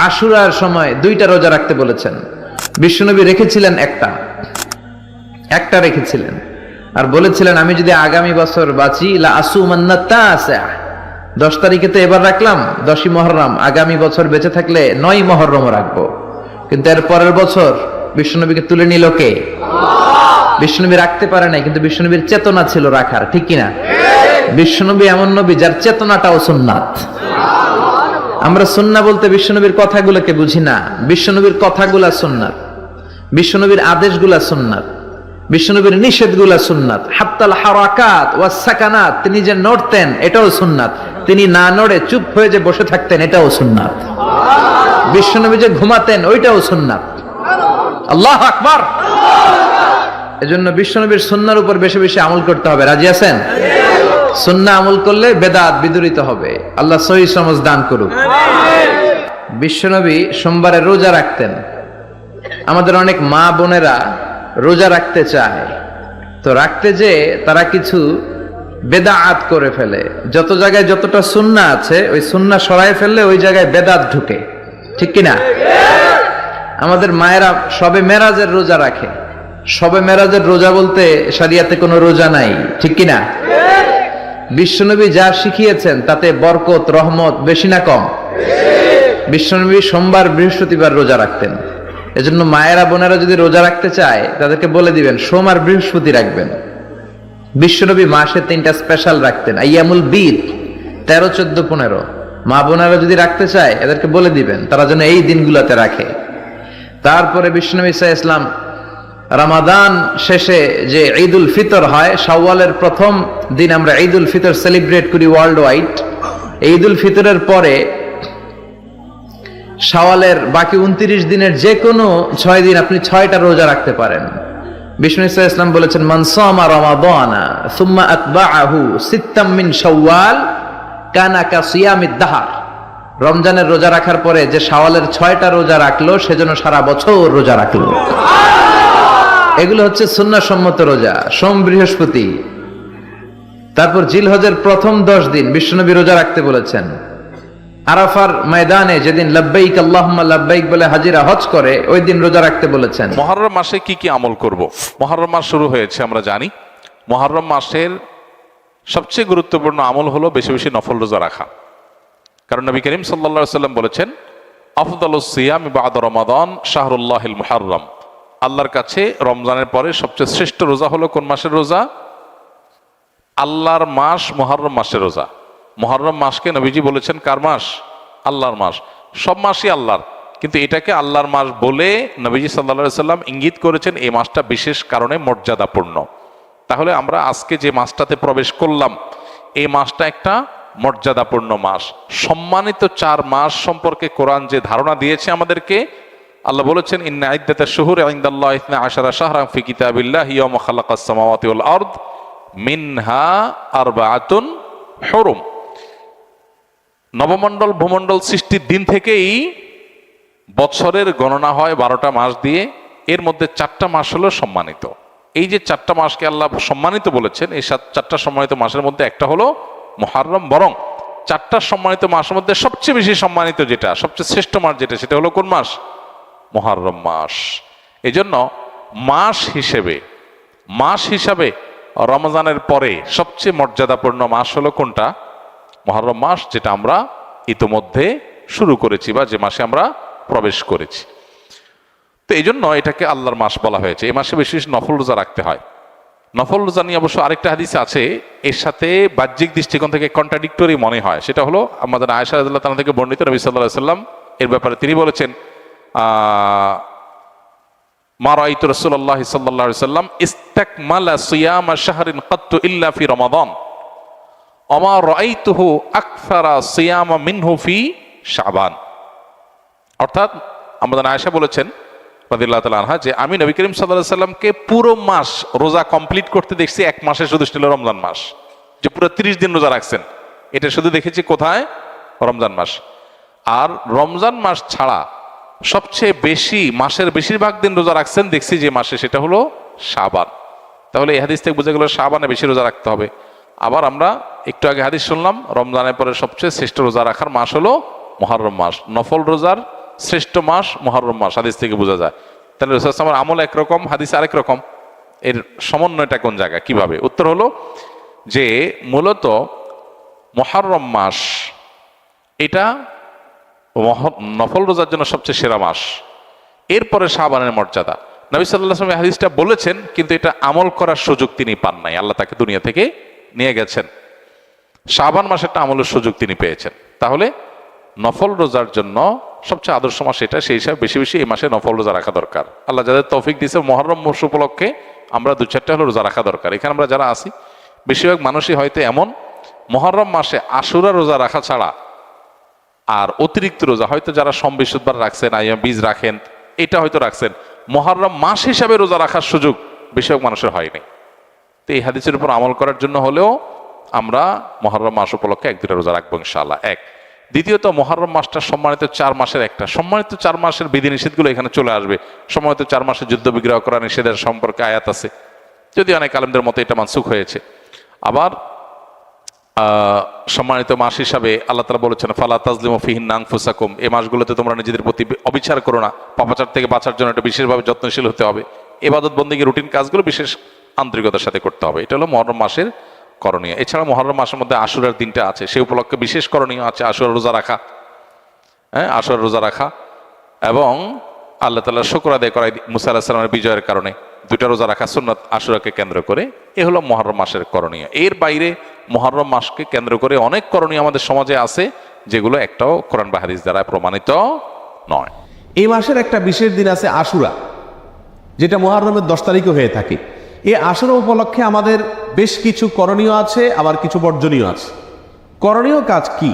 আশুরার সময় দুইটা রোজা রাখতে বলেছেন। বিশ্বনবী রেখেছিলেন একটা। একটা রেখেছিলেন। আর বলেছিলেন, আমি যদি আগামী বছর বাঁচি আসু মান্নাতা আছে দশ তারিখে তো এবার রাখলাম, দশই মহরম। আগামী বছর বেঁচে থাকলে নয় মহরম রাখব। কিন্তু এর পরের বছর বিশ্বনবীকে তুলে নিল কে? বিশ্বনবী রাখতে পারে নাই, কিন্তু বিশ্বনবীর চেতনা ছিল রাখার, ঠিক কিনা? বিশ্বনবী এমন নবী যার চেতনাটাও সুন্নাত। আমরা সুন্না বলতে বিশ্বনবীর কথাগুলোকে বুঝি না। বিশ্বনবীর কথাগুলা সুন্নাত। বিশ্বনবীর আদেশগুলা সুন্নাত। বিশ্বনবীর নিষেধগুলা সুন্নাত। হাত্তাল হারাকাত ওয়া সাকানাত, তিনি যে নড়তেন, এটাও সুন্নাত। তিনি না নড়ে চুপ হয়ে যে বসে থাকতেন, এটাও সুন্নাত। বিশ্বনবী যে ঘুমাতেন, ওইটাও সুন্নাত। আল্লাহ আকবার! এজন্য বিশ্বনবীর সুন্নার উপর বেশি বেশি আমল করতে হবে। রাজি আছেন? সুন্না আমল করলে বেদাত বিদরিত হবে। আল্লাহ সহি সমাজ দান করুক। বিশ্বনবী সোমবারে রোজা রাখতেন। আমাদের অনেক মা বোনেরা রোজা রাখতে চায়। তো রাখতে যে তারা কিছু বেদাত করে ফেলে। যত জায়গায় যতটা সুন্না আছে, ওই সুন্না সরাই ফেললে ওই জায়গায় বেদাত ঢুকে। ঠিক কিনা? আমাদের মায়েরা সবে মেরাজের রোজা রাখে। সবে মেরাজের রোজা বলতে সারিয়াতে কোনো রোজা নাই। ঠিক কিনা? বিশ্বনবী যা শিখিয়েছেন, তাতে বরকত, রহমত বেশি না কম। বিশ্বনবী সোমবার বৃহস্পতিবার রোজা রাখতেন। এজন্য মায়েরা, বোনেরা যদি রোজা রাখতে চায়, তাদেরকে বলে দিবেন, সোম আর বৃহস্পতি রাখবেন। বিশ্বনবী মাসে তিনটা স্পেশাল রাখতেন, আইয়ামুল বীর, তেরো, চোদ্দ, পনেরো। মা বোনেরা যদি রাখতে চায়, এদেরকে বলে দিবেন, তারা যেন এই দিনগুলোতে রাখে। তারপরে বিষ্ণনবী ইসা ইসলাম রামাদান শেষে যে ঈদ উল ফিতর হয় সাওয়ালের প্রথম দিন আমরা ঈদ উল ফিতর সেলিব্রেট করি ওয়ার্ল্ড ওয়াইড ঈদ উল ফিতরের পরে সাওয়ালের বাকি উনত্রিশ দিনের যে কোনো ছয় দিন আপনি ছয়টা রোজা রাখতে পারেন। বিষ্ণু ইসা ইসলাম বলেছেন মানসামা রমাদানা সুম্মা আতবাআহু সিত্তাম মিন শাওয়াল কানা কা সিয়ামিদ দাহার। রমজানের রোজা রাখার পরে যে সাওয়ালের ছয়টা রোজা রাখল সেজন্য সারা বছর রোজা রাখল। এগুলো হচ্ছে সুন্নাসম্মত রোজা, সোম, বৃহস্পতি। তারপর জিলহজের প্রথম দশ দিন, বিশ্বনবী রোজা রাখতে বলেছেন। আরাফার ময়দানে যেদিন লব্বাইক আল্লাহুম্মা লব্বাইক বলে হাজিরা হজ করে, ওই দিন রোজা রাখতে বলেছেন। মহরম মাসে কি কি আমল করব? মহরম মাস শুরু হয়েছে, আমরা জানি। মহরম মাসের সবচেয়ে গুরুত্বপূর্ণ আমল হলো বেশি বেশি নফল রোজা রাখা। কারণ নবী করিম সাল্লা সাল্লাম বলেছেন আফদাল সিয়াম বাদ রমাদান শাহরুল্লাহিল মুহাররম। আল্লাহর কাছে রমজানের পরে সবচেয়ে শ্রেষ্ঠ রোজা হলো কোন মাসের রোজা? আল্লাহর মাস মহরম মাসের রোজা। মহরম মাসকে নবীজি বলেছেন কার মাস? আল্লাহর মাস। সব মাসই আল্লাহর। কিন্তু এটাকে আল্লাহর মাস বলে নবীজি সাল্লা সাল্লাম ইঙ্গিত করেছেন এই মাসটা বিশেষ কারণে মর্যাদাপূর্ণ। তাহলে আমরা আজকে যে মাসটাতে প্রবেশ করলাম, এই মাসটা একটা মর্যাদাপূর্ণ মাস। সম্মানিত চার মাস সম্পর্কে কোরআন যে ধারণা দিয়েছে আমাদেরকে আল্লাহ বলেছেন, ইন্না ইদ্দাতা শুহুর ইনদাল্লাহ ইসনা আশারা শাহরাম ফি কিতাবিল্লাহ ইয়াউমা খালাকাস সামাওয়াতি ওয়াল আরদ মিনহা আরবাআতুন হুরুম। নবমণ্ডল, ভূমণ্ডল সৃষ্টির দিন থেকেই বছরের গণনা হয় বারোটা মাস দিয়ে। এর মধ্যে চারটা মাস হলো সম্মানিত। এই যে চারটা মাসকে আল্লাহ সম্মানিত বলেছেন, এই সাত, চারটা সম্মানিত মাসের মধ্যে একটা হলো মহারম বরং চারটা সম্মানিত মাসের মধ্যে সবচেয়ে বেশি সম্মানিত যেটা, সবচেয়ে শ্রেষ্ঠ মাস যেটা, সেটা হলো কোন মাস? মহারম মাস। এই জন্য মাস হিসেবে, মাস হিসাবে রমজানের পরে সবচেয়ে মর্যাদাপূর্ণ মাস হলো কোনটা? মহরম মাস যেটা আমরা ইতোমধ্যে শুরু করেছি বা যে মাসে আমরা প্রবেশ করেছি। তো এই জন্য এটাকে আল্লাহর মাস বলা হয়েছে। এই মাসে বেশি নফল রোজা রাখতে হয়। নফল রোজা নিয়ে অবশ্য আরেকটা হাদিস আছে। এর সাথে বাহ্যিক দৃষ্টিকোণ থেকে কন্ট্রাডিক্টরি মনে হয়। সেটা হলো আমাদের আয়সা রাদিয়াল্লাহু তাআলা থেকে বর্ণিত নবী আলাইহি সাল্লাম এর ব্যাপারে তিনি বলেছেন আহ, মা রাআইতু রাসূলুল্লাহ সাল্লাল্লাহু আলাইহি সাল্লাম ইস্তাকমালা সিয়ামা শাহরিন কাত্তু ইল্লা ফি রমাদান। অমা রাআইতুহু আকসারা সিয়ামা মিনহু ফি শাবান। অর্থাৎ আমাদের আয়েশা বলেছেন রাদিয়াল্লাহু তাআলা আনহা যে আমি নবী করিম আলাইহি সাল্লামকে পুরো মাস রোজা কমপ্লিট করতে দেখছি এক মাসে শুধু ছিল রমজান মাস। যে পুরো 30 দিন রোজা রাখছেন। এটা শুধু দেখেছি কোথায়? রমজান মাস। আর রমজান মাস ছাড়া সবচেয়ে বেশি, মাসের বেশিরভাগ দিন রোজা রাখছেন, দেখছি যে মাসে সেটা হলো সাবান তাহলে এই হাদিস থেকে বুঝে গেল শাবানে বেশি রোজা রাখতে হবে। আবার আমরা একটু আগে হাদিস শুনলাম, রমজানের পরে সবচেয়ে শ্রেষ্ঠ রোজা রাখার মাস হলো মহরম মাস। নফল রোজার শ্রেষ্ঠ মাস মহরম মাস, হাদিস থেকে বোঝা যায়। তাহলে রোজা রসুলামের আমল একরকম, হাদিস আরেক রকম। এর সমন্বয়টা কোন জায়গায়, কীভাবে? উত্তর হলো যে মূলত মহরম মাস, এটা নফল রোজার জন্য সবচেয়ে সেরা মাস। এরপরে শাহবানের মর্যাদা। নবী সাল্লাহ আসলাম হাদিসটা বলেছেন, কিন্তু এটা আমল করার সুযোগ তিনি পান নাই। আল্লাহ তাকে দুনিয়া থেকে নিয়ে গেছেন। শাবান মাসেরটা আমলের সুযোগ তিনি পেয়েছেন। তাহলে নফল রোজার জন্য সবচেয়ে আদর্শ মাস এটা, সেই হিসাবে বেশি বেশি এই মাসে নফল রোজা রাখা দরকার। আল্লাহ যাদের তৌফিক দিয়েছে, মহরম মাস উপলক্ষে আমরা দু চারটা হলো রোজা রাখা দরকার। এখানে আমরা যারা আছি, বেশিরভাগ মানুষই হয়তো এমন, মহরম মাসে আশুরা রোজা রাখা ছাড়া আর অতিরিক্ত রোজা, হয়তো যারা সম বৃহস্পতিবার রাখছেন আইয়া বীজ রাখেন, এটা হয়তো রাখছেন। মহরম মাস হিসাবে রোজা রাখার সুযোগ বেশিরভাগ মানুষের হয়নি তো এই হাদিসের উপর আমল করার জন্য হলেও আমরা মহরম মাস উপলক্ষে এক দুটা রোজা রাখব ইনশাআল্লাহ। এক, দ্বিতীয়ত মহরম মাসটা সম্মানিত চার মাসের একটা। সম্মানিত চার মাসের বিধিনিষেধগুলো এখানে চলে আসবে। সম্মানিত চার মাসের যুদ্ধ বিগ্রহ করা নিষেধের সম্পর্কে আয়াত আছে। যদি অনেক আলেমদের মতো এটা মানসুখ হয়েছে। আবার সম্মানিত মাস হিসাবে আল্লাহ তালা বলেছেন, ফালা তাজলিম ফিহিন নাং ফুসাকুম এই মাসগুলোতে তোমরা নিজেদের প্রতি অবিচার করো না। পাপাচার থেকে বাঁচার জন্য এটা বিশেষভাবে যত্নশীল হতে হবে। এবাদত বন্দীকে রুটিন কাজগুলো বিশেষ আন্তরিকতার সাথে করতে হবে। এটা হলো মহরম মাসের করণীয়। এছাড়া মহরম মাসের মধ্যে আশুরার দিনটা আছে। সেই উপলক্ষে বিশেষ করণীয় আছে আশুরা রোজা রাখা। হ্যাঁ আশুরা রোজা রাখা। এবং আল্লাহ তালা শুক্র আদায় করাই মুসা আল্লাহ বিজয়ের কারণে। দুইটা রোজা রাখা সুন্নত আশুরাকে কেন্দ্র করে, এ হলো মহরম মাসের করণীয়। এর বাইরে মহরম মাসকে কেন্দ্র করে অনেক করণীয় আমাদের সমাজে আছে, যেগুলো একটাও কোরআন বা হাদিস দ্বারা প্রমাণিত নয়। এই মাসের একটা বিশেষ দিন আছে আশুরা, যেটা মহারমের দশ তারিখে হয়ে থাকে। এই আশুরা উপলক্ষে আমাদের বেশ কিছু করণীয় আছে, আবার কিছু বর্জনীয় আছে। করণীয় কাজ কি?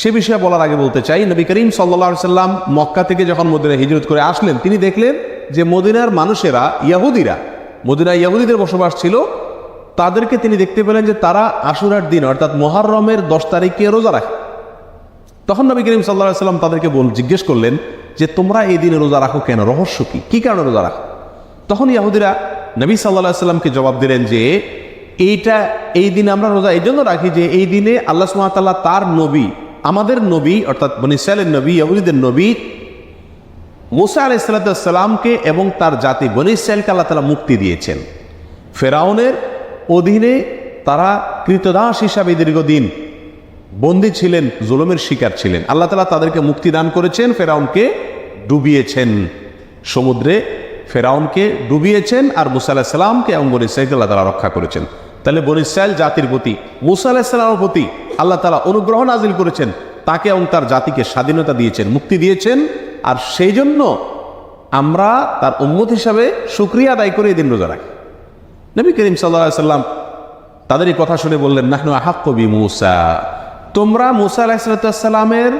সে বিষয়ে বলার আগে বলতে চাই, নবী করিম সাল্লা সাল্লাম মক্কা থেকে যখন মদিনা হিজরত করে আসলেন, তিনি দেখলেন যে মদিনার মানুষেরা, ইয়াহুদিরা মদিনা ইয়াহুদিদের বসবাস ছিল, তাদেরকে তিনি দেখতে পেলেন যে তারা আশুরার দিন, অর্থাৎ মহারমের দশ তারিখে রোজা রাখে। তখন নবী করিম সাল্লাহ সাল্লাম তাদেরকে বল, জিজ্ঞেস করলেন যে, তোমরা এই দিনে রোজা রাখো কেন? রহস্য কি? কি কারণে রোজা রাখো? তখন ইয়াহুদিরা নবী সাল্লাহ সাল্লামকে জবাব দিলেন যে, এইটা, এই দিনে আমরা রোজা এই জন্য রাখি যে, এই দিনে আল্লাহ সুমাতাল্লাহ তার নবী, আমাদের নবী, অর্থাৎ বনিসালের নবী, ইয়াহুদিদের নবী মুসা আলাইসাল্লামকে এবং তার জাতি বনিসাইলকে আল্লাহ তালা মুক্তি দিয়েছেন। ফেরাউনের অধীনে তারা কৃতদাস হিসাবে দীর্ঘদিন বন্দী ছিলেন, জুলুমের শিকার ছিলেন। আল্লাহ তালা তাদেরকে মুক্তি দান করেছেন, ফেরাউনকে ডুবিয়েছেন। সমুদ্রে ফেরাউনকে ডুবিয়েছেন আর মুসা আলাহ সাল্লামকে এবং বনি ইসরাইলকে আল্লাহ তালা রক্ষা করেছেন। তাহলে বনি জাতির প্রতি, মুসা আলাহ সাল্লামের প্রতি আল্লাহ তালা অনুগ্রহ নাজিল করেছেন, তাকে এবং তার জাতিকে স্বাধীনতা দিয়েছেন, মুক্তি দিয়েছেন। আর সেই জন্য আমরা তার উম্মত হিসাবে সুক্রিয়া আদায় করে এদিন দিন রোজা রাখি। নবী করিম সাল্লাহ সাল্লাম তাদের এই কথা শুনে বললেন, নাহনু আহাক কবি মুসা। তোমরা মুসা আলাহিসাল্লামের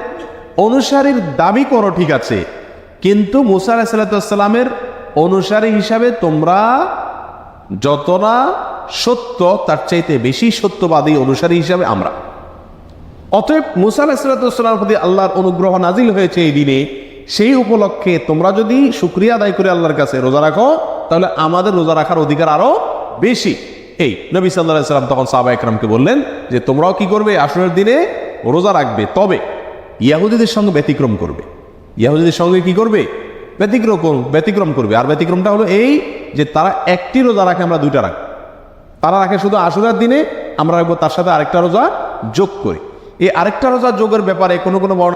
অনুসারীর দাবি করো, ঠিক আছে। কিন্তু মুসা আলাহিসাল্লামের অনুসারী হিসাবে তোমরা যত না সত্য, তার চাইতে বেশি সত্যবাদী অনুসারী হিসাবে আমরা। অতএব মুসা আলাহিসাল্লামের প্রতি আল্লাহর অনুগ্রহ নাজিল হয়েছে এই দিনে। সেই উপলক্ষে তোমরা যদি শুক্রিয়া আদায় করে আল্লাহর কাছে রোজা রাখো, তাহলে আমাদের রোজা রাখার অধিকার আরও বেশি। এই নবী সাল্লাহ সাল্লাম তখন সাহবা একরামকে বললেন যে, তোমরাও কি করবে? আসরের দিনে রোজা রাখবে। তবে ইয়াহুদিদের সঙ্গে ব্যতিক্রম করবে। ইয়াহুদিদের সঙ্গে কি করবে? ব্যতিক্রম কর- ব্যতিক্রম করবে। আর ব্যতিক্রমটা হলো এই যে, তারা একটি রোজা রাখে, আমরা দুইটা রাখি। তারা রাখে শুধু আশুরার দিনে, আমরা রাখব তার সাথে আরেকটা রোজা যোগ করি। এই আরেকটা রোজা যোগের ব্যাপারে কোনো কোনো বর্ণ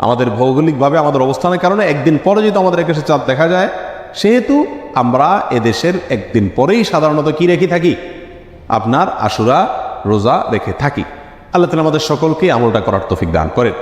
আমাদের ভৌগোলিকভাবে, আমাদের অবস্থানের কারণে একদিন পরে যদি আমাদের আকাশে চাঁদ দেখা যায়, সেহেতু আমরা এদেশের একদিন পরেই সাধারণত কি রেখে থাকি? আপনার আশুরা, রোজা রেখে থাকি। আল্লাহ তালা আমাদের সকলকে আমলটা করার তফিক দান করেন।